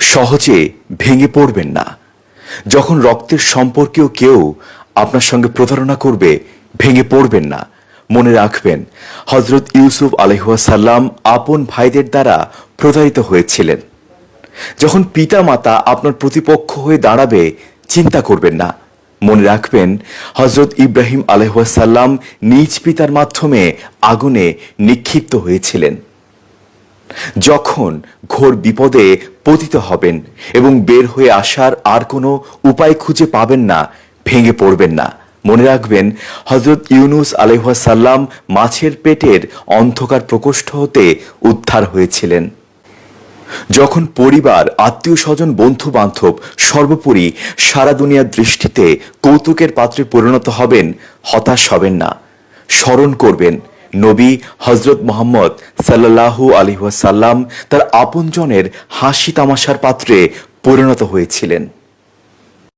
সহজে ভেঙে পড়বেন না। যখন রক্তের সম্পর্কেও কেউ আপনার সঙ্গে প্রতারণা করবে, ভেঙে পড়বেন না। মনে রাখবেন হজরত ইউসুফ আলহাসাল্লাম আপন ভাইদের দ্বারা প্রতারিত হয়েছিলেন। যখন পিতা মাতা আপনার প্রতিপক্ষ হয়ে দাঁড়াবে, চিন্তা করবেন না। মনে রাখবেন হজরত ইব্রাহিম আলহাসাল্লাম নিজ পিতার মাধ্যমে আগুনে নিক্ষিপ্ত হয়েছিলেন। যখন ঘোর বিপদে পতিত হবেন এবং বের হয়ে আসার আর কোনো উপায় খুঁজে পাবেন না, ভেঙে পড়বেন না। মনে রাখবেন হজরত ইউনুস আলহাসাল্লাম মাছের পেটের অন্ধকার প্রকোষ্ঠ হতে উদ্ধার হয়েছিলেন। যখন পরিবার আত্মীয় স্বজন বন্ধু বান্ধব সর্বোপরি সারা দুনিয়ার দৃষ্টিতে কৌতুকের পাত্রে পরিণত হবেন, হতাশ হবেন না। স্মরণ করবেন নবী হজরত মোহাম্মদ সাল্লাহু আলিহাসাল্লাম তার আপনজনের হাসি তামাশার পাত্রে পরিণত হয়েছিলেন।